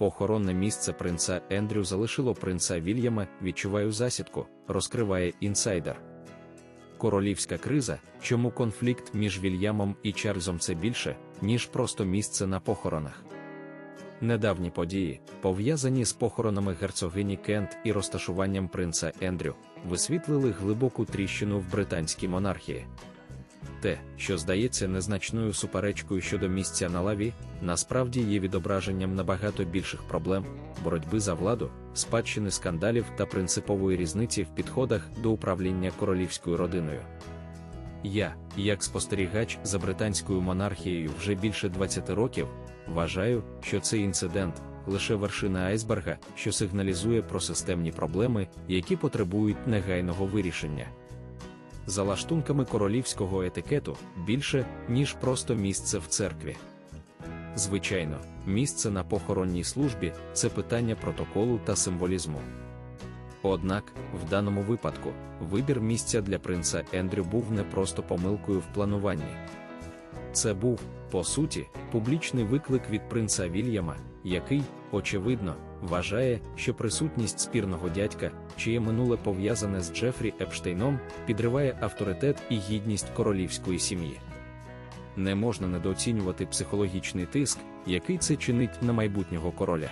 Похоронне місце принца Ендрю залишило принца Вільяма, відчуваю засідку, розкриває інсайдер. Королівська криза, чому конфлікт між Вільямом і Чарльзом це більше, ніж просто місце на похоронах. Недавні події, пов'язані з похоронами герцогині Кент і розташуванням принца Ендрю, висвітлили глибоку тріщину в британській монархії. Те, що здається незначною суперечкою щодо місця на лаві, насправді є відображенням набагато більших проблем, боротьби за владу, спадщини скандалів та принципової різниці в підходах до управління королівською родиною. Я, як спостерігач за британською монархією вже більше 20 років, вважаю, що цей інцидент лише вершина айсберга, що сигналізує про системні проблеми, які потребують негайного вирішення. За лаштунками королівського етикету більше, ніж просто місце в церкві. Звичайно, місце на похоронній службі це питання протоколу та символізму. Однак, в даному випадку, вибір місця для принца Ендрю був не просто помилкою в плануванні. Це був, по суті, публічний виклик від принца Вільяма, який, очевидно, вважає, що присутність спірного дядька, чиє минуле пов'язане з Джефрі Епштейном, підриває авторитет і гідність королівської сім'ї. Не можна недооцінювати психологічний тиск, який це чинить на майбутнього короля.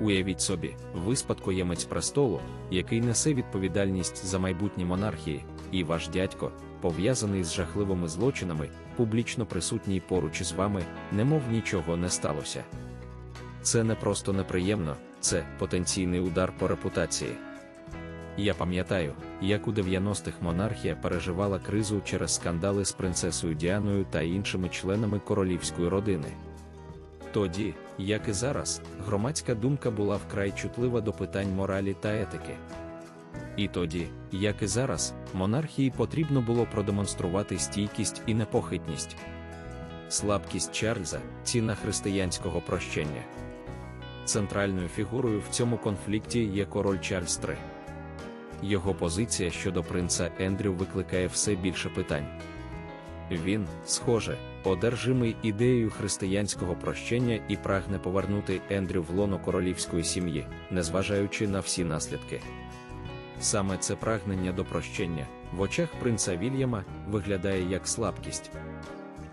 Уявіть собі, ви спадкоємець престолу, який несе відповідальність за майбутнє монархії, і ваш дядько, пов'язаний з жахливими злочинами, публічно присутній поруч із вами, немов нічого не сталося. Це не просто неприємно, це потенційний удар по репутації. Я пам'ятаю, як у 90-х монархія переживала кризу через скандали з принцесою Діаною та іншими членами королівської родини. Тоді, як і зараз, громадська думка була вкрай чутлива до питань моралі та етики. І тоді, як і зараз, монархії потрібно було продемонструвати стійкість і непохитність. Слабкість Чарльза ціна християнського прощення. Центральною фігурою в цьому конфлікті є король Чарльз III. Його позиція щодо принца Ендрю викликає все більше питань. Він, схоже, одержимий ідеєю християнського прощення і прагне повернути Ендрю в лоно королівської сім'ї, незважаючи на всі наслідки. Саме це прагнення до прощення в очах принца Вільяма виглядає як слабкість.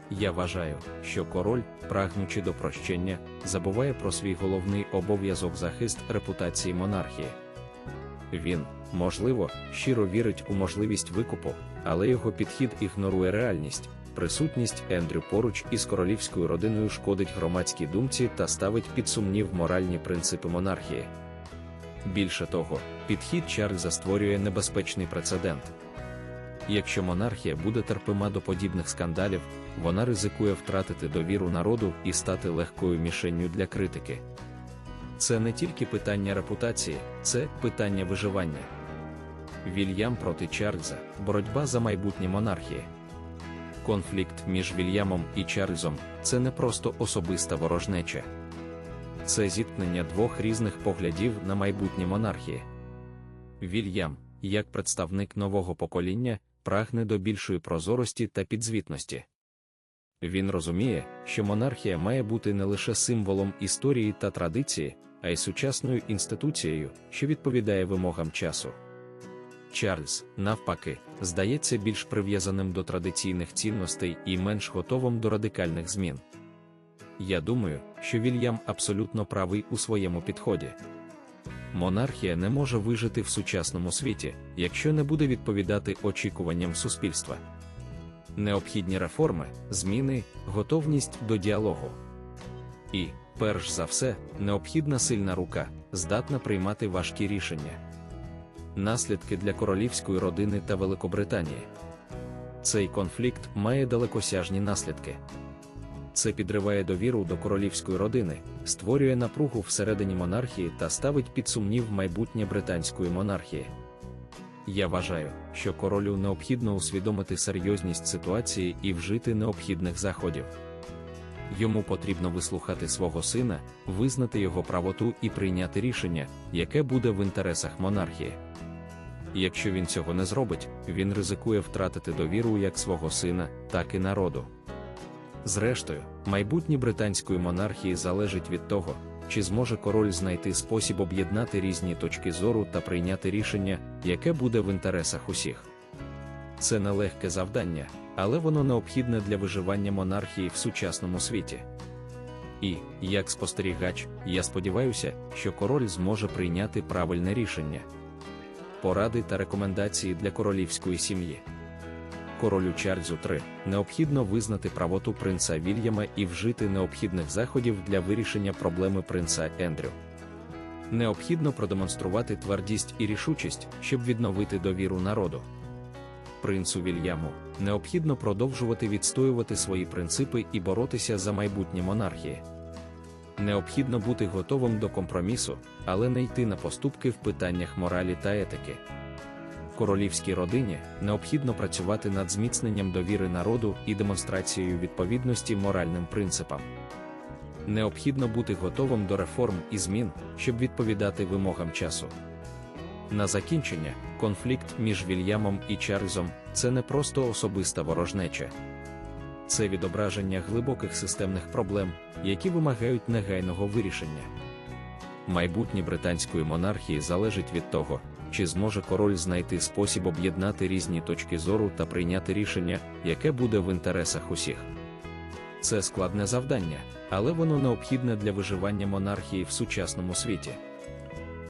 Я вважаю, що король, прагнучи до прощення, забуває про свій головний обов'язок захист репутації монархії. Він, можливо, щиро вірить у можливість викупу, але його підхід ігнорує реальність. Присутність Ендрю поруч із королівською родиною шкодить громадській думці та ставить під сумнів моральні принципи монархії. Більше того, підхід Чарльза створює небезпечний прецедент. Якщо монархія буде терпима до подібних скандалів, вона ризикує втратити довіру народу і стати легкою мішенню для критики. Це не тільки питання репутації, це питання виживання. Вільям проти Чарльза боротьба за майбутнє монархії. Конфлікт між Вільямом і Чарльзом це не просто особиста ворожнеча. Це зіткнення двох різних поглядів на майбутнє монархії. Вільям, як представник нового покоління, прагне до більшої прозорості та підзвітності. Він розуміє, що монархія має бути не лише символом історії та традиції, а й сучасною інституцією, що відповідає вимогам часу. Чарльз, навпаки, здається більш прив'язаним до традиційних цінностей і менш готовим до радикальних змін. Я думаю, що Вільям абсолютно правий у своєму підході. Монархія не може вижити в сучасному світі, якщо не буде відповідати очікуванням суспільства. Необхідні реформи, зміни, готовність до діалогу. І, перш за все, необхідна сильна рука, здатна приймати важкі рішення. Наслідки для королівської родини та Великобританії. Цей конфлікт має далекосяжні наслідки. Це підриває довіру до королівської родини, створює напругу всередині монархії та ставить під сумнів майбутнє британської монархії. Я вважаю, що королю необхідно усвідомити серйозність ситуації і вжити необхідних заходів. Йому потрібно вислухати свого сина, визнати його правоту і прийняти рішення, яке буде в інтересах монархії. Якщо він цього не зробить, він ризикує втратити довіру як свого сина, так і народу. Зрештою, майбутнє британської монархії залежить від того, чи зможе король знайти спосіб об'єднати різні точки зору та прийняти рішення, яке буде в інтересах усіх. Це нелегке завдання, але воно необхідне для виживання монархії в сучасному світі. І, як спостерігач, я сподіваюся, що король зможе прийняти правильне рішення. Поради та рекомендації для королівської сім'ї. Королю Чарльзу III необхідно визнати правоту принца Вільяма і вжити необхідних заходів для вирішення проблеми принца Ендрю. Необхідно продемонструвати твердість і рішучість, щоб відновити довіру народу. Принцу Вільяму необхідно продовжувати відстоювати свої принципи і боротися за майбутнє монархії. Необхідно бути готовим до компромісу, але не йти на поступки в питаннях моралі та етики. Королівській родині необхідно працювати над зміцненням довіри народу і демонстрацією відповідності моральним принципам. Необхідно бути готовим до реформ і змін, щоб відповідати вимогам часу. На закінчення, конфлікт між Вільямом і Чарльзом це не просто особиста ворожнеча. Це відображення глибоких системних проблем, які вимагають негайного вирішення. Майбутнє британської монархії залежить від того, чи зможе король знайти спосіб об'єднати різні точки зору та прийняти рішення, яке буде в інтересах усіх. Це складне завдання, але воно необхідне для виживання монархії в сучасному світі.